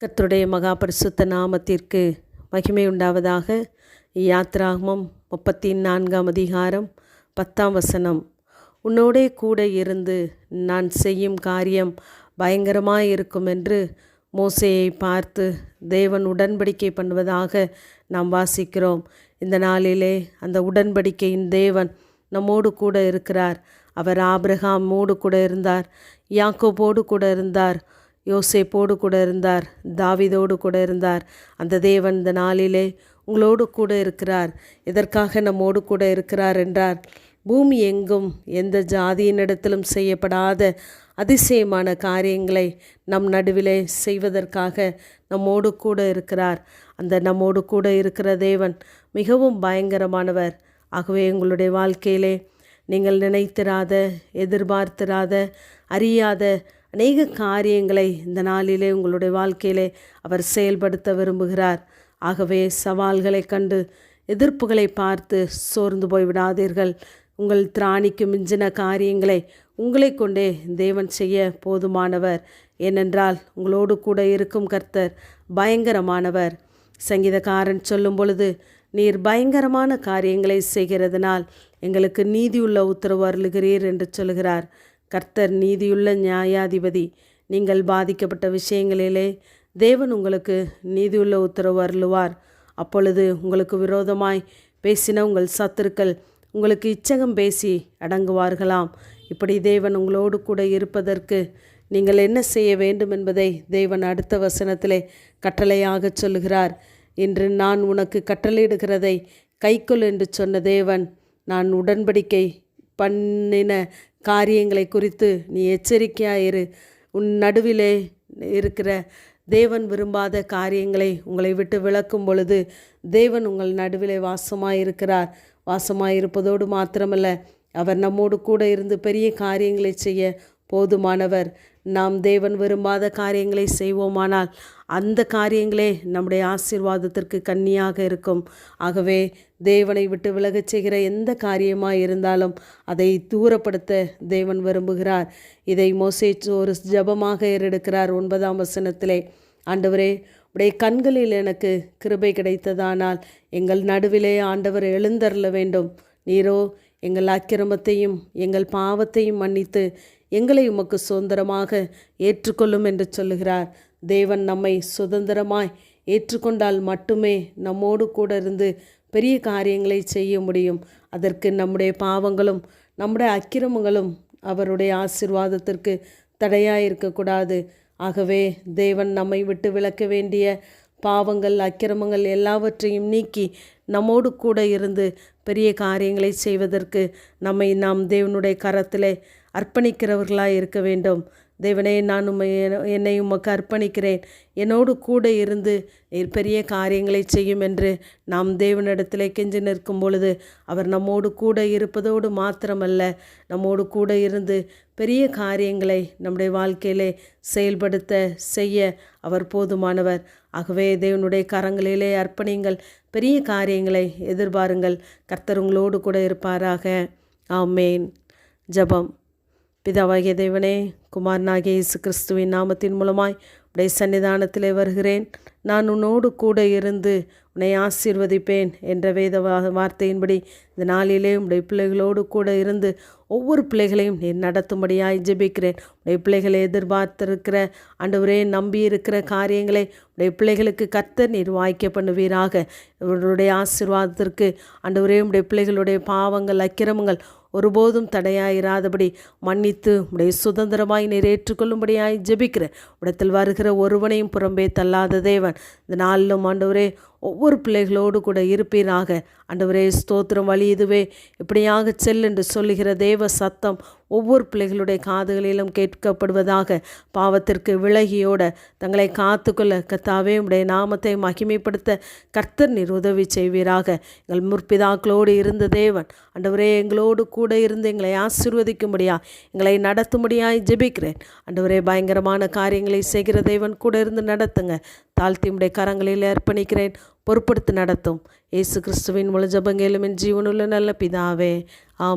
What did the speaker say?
கத்துடைய மகா பரிசுத்த நாமத்திற்கு மகிமை உண்டாவதாக. யாத்ராகமம் முப்பத்தி நான்காம் அதிகாரம் பத்தாம் வசனம். உன்னோடே கூட இருந்து நான் செய்யும் காரியம் பயங்கரமாக இருக்கும் என்று மோசையை பார்த்து தேவன் உடன்படிக்கை பண்ணுவதாக நாம் வாசிக்கிறோம். இந்த நாளிலே அந்த உடன்படிக்கையின் தேவன் நம்மோடு கூட இருக்கிறார். அவர் ஆபிரகாமோடு கூட இருந்தார். யாக்கோபோடு கூட இருந்தார். யோசேப்போடு கூட இருந்தார் தாவிதோடு கூட இருந்தார். அந்த தேவன் இந்த நாளிலே உங்களோடு கூட இருக்கிறார் எதற்காக நம்மோடு கூட இருக்கிறார் என்றார். பூமி எங்கும் எந்த ஜாதியினிடத்திலும் செய்யப்படாத அதிசயமான காரியங்களை நம் நடுவிலே செய்வதற்காக நம்மோடு கூட இருக்கிறார். அந்த நம்மோடு கூட இருக்கிற தேவன் மிகவும் பயங்கரமானவர். ஆகவே உங்களுடைய வாழ்க்கையிலே நீங்கள் நினைத்திராத எதிர்பார்த்திராத அறியாத அநேக காரியங்களை இந்த நாளிலே உங்களுடைய வாழ்க்கையிலே அவர் செயல்படுத்த விரும்புகிறார். ஆகவே சவால்களை கண்டு எதிர்ப்புகளை பார்த்து சோர்ந்து போய் விடாதீர்கள். உங்கள் திராணிக்கு மிஞ்சின காரியங்களை உங்களை கொண்டே தேவன் செய்ய போதுமானவர். ஏனென்றால் உங்களோடு கூட இருக்கும் கர்த்தர் பயங்கரமானவர். சங்கீதக்காரன் சொல்லும் பொழுது நீர் பயங்கரமான காரியங்களை செய்கிறதுனால் எங்களுக்கு நீதியுள்ள உத்தரவு அருளுகிறீர் என்று சொல்கிறார் கர்த்தர் நீதியுள்ள நியாயாதிபதி. நீங்கள் பாதிக்கப்பட்ட விஷயங்களிலே தேவன் உங்களுக்கு நீதியுள்ள உத்தரவு அருளுவார். அப்பொழுது உங்களுக்கு விரோதமாய் பேசின உங்கள் சத்துருக்கள் உங்களுக்கு இச்சகம் பேசி அடங்குவார்களாம். இப்படி தேவன் உங்களோடு கூட இருப்பதற்கு நீங்கள் என்ன செய்ய வேண்டும் என்பதை தேவன் அடுத்த வசனத்திலே கட்டளையாக சொல்லுகிறார். இன்று நான் உனக்கு கட்டளையிடுகிறதை கைக்கொள் என்று சொன்ன தேவன் நான் உடன்படிக்கை பண்ணின காரியங்களை குறித்து நீ எச்சரிக்கையாயிரு உன் நடுவிலே இருக்கிற தேவன் விரும்பாத காரியங்களை உங்களை விட்டு விளக்கும் பொழுது தேவன் உங்கள் நடுவிலே வாசமாக வாசமாயிருப்பதோடு மாத்திரமல்ல அவர் நம்மோடு கூட இருந்து பெரிய காரியங்களை செய்ய போதுமானவர். நாம் தேவன் விரும்பாத காரியங்களை செய்வோமானால் அந்த காரியங்களே நம்முடைய ஆசீர்வாதத்திற்கு கன்னியாக இருக்கும். ஆகவே தேவனை விட்டு விலகச் செய்கிற எந்த காரியமாக இருந்தாலும் அதை தூரப்படுத்த தேவன் விரும்புகிறார். இதை மோசே ஒரு ஜபமாக ஏறெடுக்கிறார் ஒன்பதாம் வசனத்திலே. ஆண்டவரே உடைய கண்களில் எனக்கு கிருபை கிடைத்ததானால் எங்கள் நடுவிலே ஆண்டவர் எழுந்தருள வேண்டும். நீரோ எங்கள் அக்கிரமத்தையும் எங்கள் பாவத்தையும் மன்னித்து எங்களை உமக்கு சுதந்திரமாக ஏற்றுக்கொள்ளும் என்று சொல்லுகிறார். தேவன் நம்மை சுதந்திரமாய் ஏற்றுக்கொண்டால் மட்டுமே நம்மோடு கூட இருந்து பெரிய காரியங்களை செய்ய முடியும். அதற்கு நம்முடைய பாவங்களும் நம்முடைய அக்கிரமங்களும் அவருடைய ஆசிர்வாதத்திற்கு தடையாக இருக்கக்கூடாது. ஆகவே தேவன் நம்மை விட்டு விளக்க வேண்டிய பாவங்கள் அக்கிரமங்கள் எல்லாவற்றையும் நீக்கி நம்மோடு கூட இருந்து பெரிய காரியங்களை செய்வதற்கு நம்மை நாம் தேவனுடைய கரத்தில் அர்ப்பணிக்கிறவர்களாக இருக்க வேண்டும். தேவனே நான் உம்மை என்னை உமக்கு அர்ப்பணிக்கிறேன். என்னோடு கூட இருந்து பெரிய காரியங்களை செய்யும் என்று நாம் தேவனிடத்தில் கெஞ்சி நிற்கும் பொழுது அவர் நம்மோடு கூட இருப்பதோடு மாத்திரமல்ல நம்மோடு கூட இருந்து பெரிய காரியங்களை நம்முடைய வாழ்க்கையிலே செயல்படுத்த செய்ய அவர் போதுமானவர். ஆகவே தேவனுடைய கரங்களிலே அர்ப்பணிங்கள் பெரிய காரியங்களை எதிர்பாருங்கள். கர்த்தர் உங்களோடு கூட இருப்பாராக. ஆமேன். ஜபம். பிதாவாகிய தேவனே குமாரனாகிய இயேசு கிறிஸ்துவின் நாமத்தின் மூலமாய் உடைய சன்னிதானத்திலே வருகிறேன். நான் உன்னோடு கூட இருந்து உன்னை ஆசீர்வதிப்பேன் என்ற வேத வார்த்தையின்படி இந்த நாளிலே உடைய பிள்ளைகளோடு கூட இருந்து ஒவ்வொரு பிள்ளைகளையும் நீ நடத்தும்படியாய் ஜெபிக்கிறேன். உடைய பிள்ளைகளை எதிர்பார்த்திருக்கிற ஆண்டவரே நம்பி இருக்கிற காரியங்களை உடைய பிள்ளைகளுக்கு கத்த நீர் வாய்க்க பண்ணுவீராக. இவருடைய ஆசீர்வாதத்திற்கு ஆண்டவரே உடைய பிள்ளைகளுடைய பாவங்கள் அக்கிரமங்கள் ஒருபோதும் தடையாயிராதபடி மன்னித்து உடைய சுதந்திரமாய் நீர் ஏற்றுக்கொள்ளும்படியாய் ஜெபிக்கிறேன். உடத்தில் வருகிற ஒருவனையும் புறம்பே தள்ளாத தேவன் இந்த நாளிலும் ஆண்டவரே ஒவ்வொரு பிள்ளைகளோடு கூட இருப்பீராக. ஆண்டவரே ஸ்தோத்திரம் வழி இதுவே. இப்படியாக செல் என்று சொல்லுகிற தேவ சத்தம் ஒவ்வொரு பிள்ளைகளுடைய காதுகளிலும் கேட்கப்படுவதாக பாவத்திற்கு விலகியோட தங்களை காத்துக்கொள்ள கத்தாவே உடைய நாமத்தை மகிமைப்படுத்த கர்த்தர் நீர் உதவி செய்வீராக. எங்கள் முற்பிதாக்களோடு இருந்த தேவன் அண்டவரே எங்களோடு கூட இருந்து எங்களை ஆசிர்வதிக்கும்படியா எங்களை நடத்தும்படியாய் ஜெபிக்கிறேன். அண்டவரே பயங்கரமான காரியங்களை செய்கிற தேவன் கூட இருந்து நடத்துங்க. தாழ்த்தியுடைய கரங்களில் அர்ப்பணிக்கிறேன். பொறுப்படுத்தி நடத்தும். இயேசு கிறிஸ்துவின் முழு ஜபங்கேலும் என் ஜீவனுள்ள நல்ல பிதாவே. ஆம்.